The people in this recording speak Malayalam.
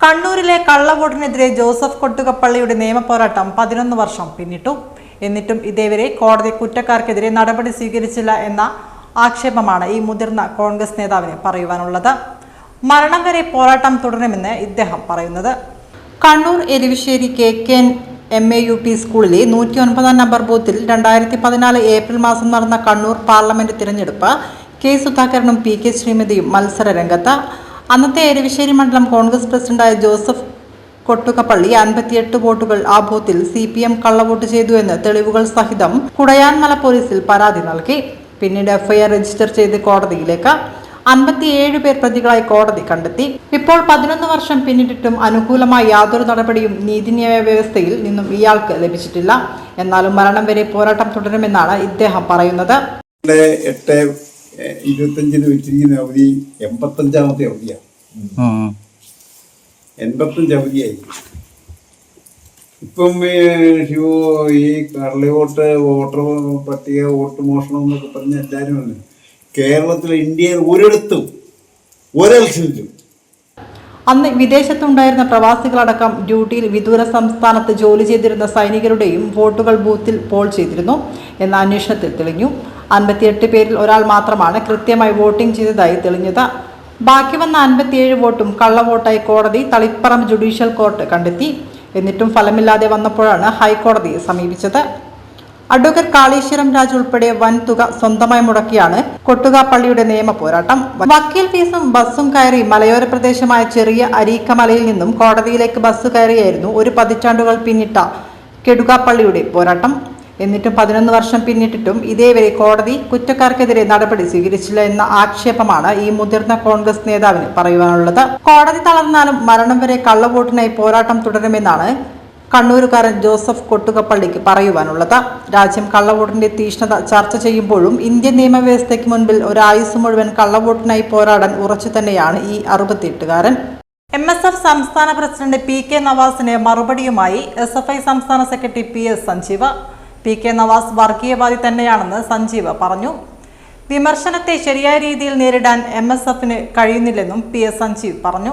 കണ്ണൂരിലെ കള്ളവോട്ടിനെതിരെ ജോസഫ് കൊട്ടുകപ്പള്ളിയുടെ നിയമപോരാട്ടം പതിനൊന്ന് വർഷം പിന്നിട്ടു. എന്നിട്ടും ഇതേവരെ കോടതി കുറ്റക്കാർക്കെതിരെ നടപടി സ്വീകരിച്ചില്ല എന്ന ആക്ഷേപമാണ് ഈ മുതിർന്ന കോൺഗ്രസ് നേതാവിന് പറയുവാനുള്ളത്. മരണം വരെ പോരാട്ടം തുടരുമെന്ന് ഇദ്ദേഹം പറയുന്നത്. Kannur Erivisseri K K M A U P സ്കൂളിലെ നൂറ്റി ഒൻപതാം നമ്പർ ബൂത്തിൽ രണ്ടായിരത്തി പതിനാല് ഏപ്രിൽ മാസം നടന്ന കണ്ണൂർ പാർലമെന്റ് തിരഞ്ഞെടുപ്പ് കെ സുധാകരനും പി കെ ശ്രീമതിയും മത്സര രംഗത്ത് അന്നത്തെ എരവിശ്ശേരി മണ്ഡലം കോൺഗ്രസ് പ്രസിഡന്റായ ജോസഫ് കൊട്ടുകപ്പള്ളി അൻപത്തിയെട്ട് വോട്ടുകൾ ആ ബൂത്തിൽ സി പി എം കള്ളവോട്ട് ചെയ്തു എന്ന് തെളിവുകൾ സഹിതം കുടയാൻമല പോലീസിൽ പരാതി നൽകി. പിന്നീട് എഫ്ഐആർ രജിസ്റ്റർ ചെയ്ത് കോടതിയിലേക്ക് അൻപത്തിയേഴ് പേർ പ്രതികളായി കോടതി കണ്ടെത്തി. ഇപ്പോൾ പതിനൊന്ന് വർഷം പിന്നിട്ടിട്ടും അനുകൂലമായ യാതൊരു നടപടിയും നീതിന്യായ വ്യവസ്ഥയിൽ നിന്നും ഇയാൾക്ക് ലഭിച്ചിട്ടില്ല. എന്നാലും മരണം വരെ പോരാട്ടം തുടരുമെന്നാണ് ഇദ്ദേഹം പറയുന്നത്. ഇരുപത്തഞ്ചിന് വെച്ചിരിക്കുന്ന അവധി എൺപത്തഞ്ചാമത്തെ അവധിയാണ്. എൺപത്തഞ്ച് അവധിയായി. ഇപ്പം ശിവ ഈ കള്ളി വോട്ട് വോട്ടർ പട്ടിക വോട്ട് മോഷണം എന്നൊക്കെ പറഞ്ഞ എല്ലാവരും ഉണ്ട് കേരളത്തിലെ ഇന്ത്യയിൽ ഒരിടത്തും ഒരൽസിലും അന്ന് വിദേശത്തുണ്ടായിരുന്ന പ്രവാസികളടക്കം ഡ്യൂട്ടിയിൽ വിദൂര സംസ്ഥാനത്ത് ജോലി ചെയ്തിരുന്ന സൈനികരുടെയും വോട്ടുകൾ ബൂത്തിൽ പോൾ ചെയ്തിരുന്നു. എന്ന അന്വേഷണത്തിൽ തെളിഞ്ഞു. അൻപത്തിയെട്ട് പേരിൽ ഒരാൾ മാത്രമാണ് കൃത്യമായി വോട്ടിംഗ് ചെയ്തതായി തെളിഞ്ഞത്. ബാക്കി വന്ന അൻപത്തിയേഴ് വോട്ടും കള്ളവോട്ടായി കോടതി തളിപ്പറം ജുഡീഷ്യൽ കോർട്ട് കണ്ടെത്തി. എന്നിട്ടും ഫലമില്ലാതെ വന്നപ്പോഴാണ് ഹൈക്കോടതിയെ സമീപിച്ചത്. അഡ്വക്കേറ്റ് കാളീശ്വരം രാജ് ഉൾപ്പെടെ വൻ തുക സ്വന്തമായി മുടക്കിയാണ് കൊട്ടുകാപ്പള്ളിയുടെ നിയമ പോരാട്ടം. വക്കീൽ ഫീസും ബസ്സും കയറി മലയോര പ്രദേശമായ ചെറിയ അരീക്കമലയിൽ നിന്നും കോടതിയിലേക്ക് ബസ് കയറിയായിരുന്നു ഒരു പതിറ്റാണ്ടുകൾ പിന്നിട്ട കെടുകാപ്പള്ളിയുടെ പോരാട്ടം. എന്നിട്ടും പതിനൊന്ന് വർഷം പിന്നിട്ടിട്ടും ഇതേവരെ കോടതി കുറ്റക്കാർക്കെതിരെ നടപടി സ്വീകരിച്ചില്ല എന്ന ആക്ഷേപമാണ് ഈ മുതിർന്ന കോൺഗ്രസ് നേതാവിന് പറയുവാനുള്ളത്. കോടതി തളർന്നാലും മരണം വരെ കള്ളവോട്ടിനായി പോരാട്ടം തുടരുമെന്നാണ് കണ്ണൂരുകാരൻ ജോസഫ് കൊട്ടുകപ്പള്ളിക്ക് പറയുവാനുള്ളത്. രാജ്യം കള്ളവോട്ടിന്റെ തീഷ്ണത ചർച്ച ചെയ്യുമ്പോഴും ഇന്ത്യൻ നിയമവ്യവസ്ഥയ്ക്ക് മുൻപിൽ ഒരായുസ് മുഴുവൻ കള്ളവോട്ടിനായി പോരാടാൻ ഉറച്ചു തന്നെയാണ് ഈ അറുപത്തിയെട്ടുകാരൻ. എം എസ് എഫ് സംസ്ഥാന പ്രസിഡന്റ് പി കെ നവാസിന് മറുപടിയുമായി എസ് എഫ് ഐ സംസ്ഥാന secretary P S Sanjeev. P K Navas വർഗീയവാദി തന്നെയാണെന്ന് സഞ്ജീവ് പറഞ്ഞു. വിമർശനത്തെ ശരിയായ രീതിയിൽ നേരിടാൻ എം എസ് എഫിന് കഴിയുന്നില്ലെന്നും പി എസ് സഞ്ജീവ് പറഞ്ഞു.